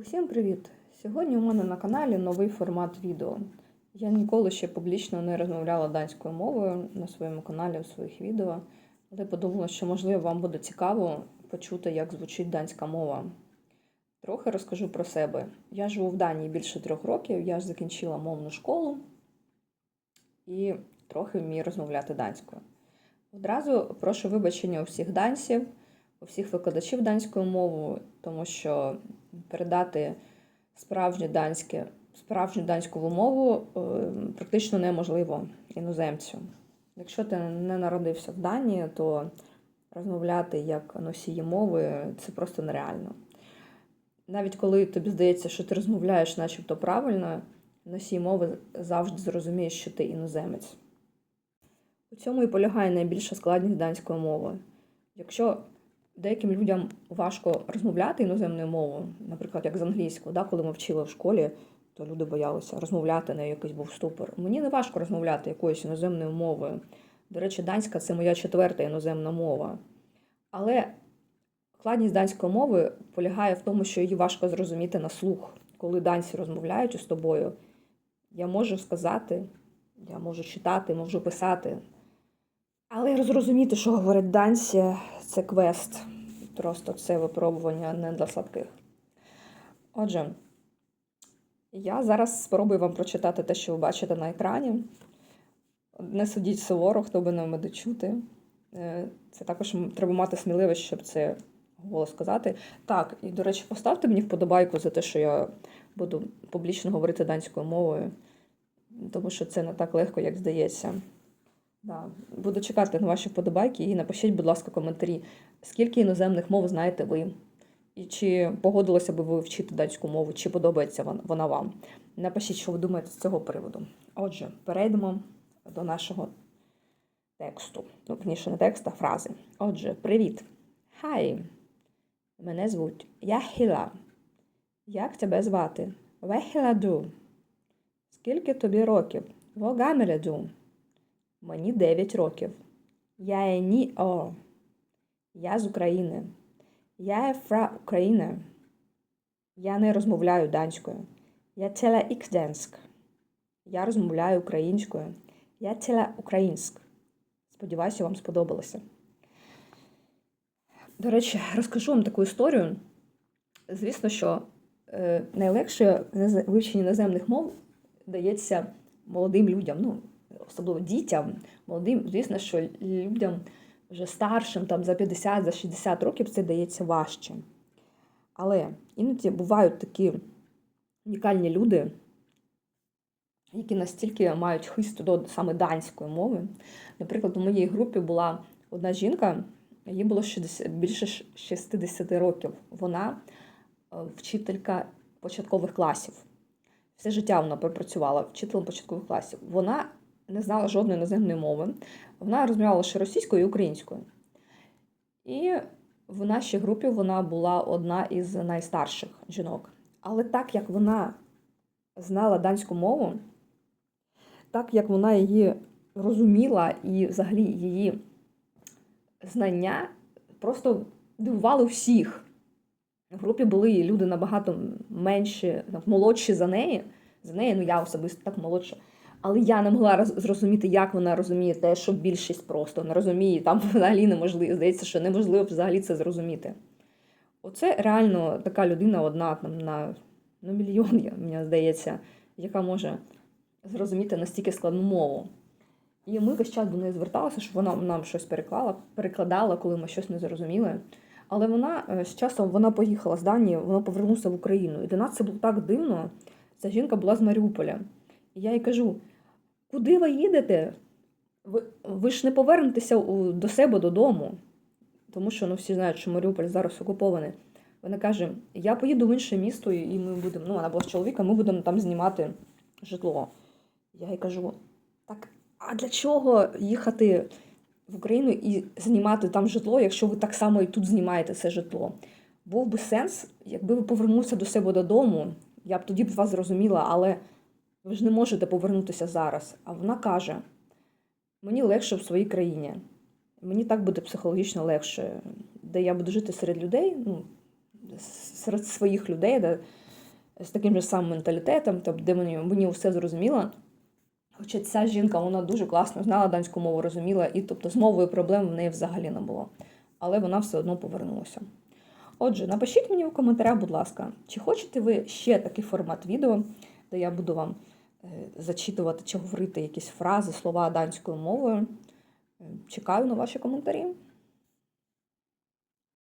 Усім привіт! Сьогодні у мене на каналі новий формат відео. Я ніколи ще публічно не розмовляла данською мовою на своєму каналі у своїх відео, але подумала, що можливо вам буде цікаво почути, як звучить данська мова. Трохи розкажу про себе. Я живу в Данії більше трьох років, я ж закінчила мовну школу і трохи вмію розмовляти данською. Одразу прошу вибачення у всіх данців, у всіх викладачів данської мови, тому що передати справжнє данське, справжню данську мову е, практично неможливо іноземцю. Якщо ти не народився в Данії, то розмовляти як носії мови це просто нереально. Навіть коли тобі здається, що ти розмовляєш начебто правильно, носій мови завжди зрозуміє, що ти іноземець. У цьому і полягає найбільша складність данської мови. Якщо деяким людям важко розмовляти іноземною мовою, наприклад, як з англійською, да, коли ми вчили в школі, то люди боялися розмовляти, на якийсь був ступор. Мені не важко розмовляти якоюсь іноземною мовою. До речі, данська це моя четверта іноземна мова. Але складність данської мови полягає в тому, що її важко зрозуміти на слух. Коли данці розмовляють з тобою, я можу сказати, я можу читати, можу писати. Але зрозуміти, що говорять данці, це квест. Просто це випробування не для слабких. Отже, я зараз спробую вам прочитати те, що ви бачите на екрані. Не судіть суворо, хто би не буде чути. Е, Це також треба мати сміливість, щоб це голос сказати. Так, і, до речі, поставте мені вподобайку за те, що я буду публічно говорити данською мовою, тому що це не так легко, як здається. Буду чекати на ваші вподобайки і напишіть, будь ласка, коментарі, скільки іноземних мов знаєте ви, і чи погодилися би ви вчити датську мову, чи подобається вона вам. Напишіть, що ви думаєте з цього приводу. Отже, перейдемо до нашого тексту. Ну, вірніше, не тексту, а фрази. Отже, привіт. Хай. Мене звуть Яхіла. Як тебе звати? Вехіладу. Скільки тобі років? Вогамеледу. Мені 9 років. Я є ні о. Я з України. Я є фра України. Я не розмовляю данською. Я ціла іксденськ. Я розмовляю українською. Я ціла українськ. Сподіваюся, вам сподобалося. До речі, розкажу вам таку історію. Звісно, що е, найлегше вивчення іноземних мов дається молодим людям. Ну, особливо дітям, молодим, звісно, що людям вже старшим, там за 50, за 60 років це дається важче. Але іноді бувають такі унікальні люди, які настільки мають хист до саме данської мови. Наприклад, у моїй групі була одна жінка, їй було 60, більше 60 років. Вона е, вчителька початкових класів. Все життя вона пропрацювала вчителем початкових класів. Вона не знала жодної іноземної мови. Вона розмовляла лише російською і українською. І в нашій групі вона була одна із найстарших жінок. Але так як вона знала данську мову, так як вона її розуміла і взагалі її знання просто дивували всіх. В групі були люди набагато менші, молодші за неї. За неї, ну я особисто так молодша. Але я не могла зрозуміти, як вона розуміє те, що більшість просто не розуміє, там взагалі неможливо. Здається, що неможливо взагалі це зрозуміти. Оце реально така людина одна там на на мільйон, мені здається, яка може зрозуміти настільки складну мову. І ми весь час до неї зверталися, щоб вона нам щось переклала, перекладала, коли ми щось не зрозуміли. Але вона е, з часом вона поїхала з Данії, вона повернулася в Україну. І для нас це було так дивно. Ця жінка була з Маріуполя. Я їй кажу: куди ви їдете? Ви ви ж не повернетеся до себе додому, тому що ну, всі знають, що Маріуполь зараз окупований. Вона каже: Я поїду в інше місто, і ми будемо. Ну, вона була з чоловіком, ми будемо там знімати житло. Я їй кажу: так, а для чого їхати в Україну і знімати там житло, якщо ви так само і тут знімаєте це житло? Був би сенс, якби ви повернулися до себе додому, я б тоді б вас зрозуміла, але. Ви ж не можете повернутися зараз. А вона каже: мені легше в своїй країні. Мені так буде психологічно легше, де я буду жити серед людей, ну, серед своїх людей, де з таким же самим менталітетом, тобто де мені, мені все зрозуміло. Хоча ця жінка вона дуже класно знала данську мову, розуміла, і тобто з мовою проблем в неї взагалі не було. Але вона все одно повернулася. Отже, напишіть мені в коментарях, будь ласка, чи хочете ви ще такий формат відео, де я буду вам зачитувати чи говорити якісь фрази, слова данською мовою. Е, Чекаю на ваші коментарі.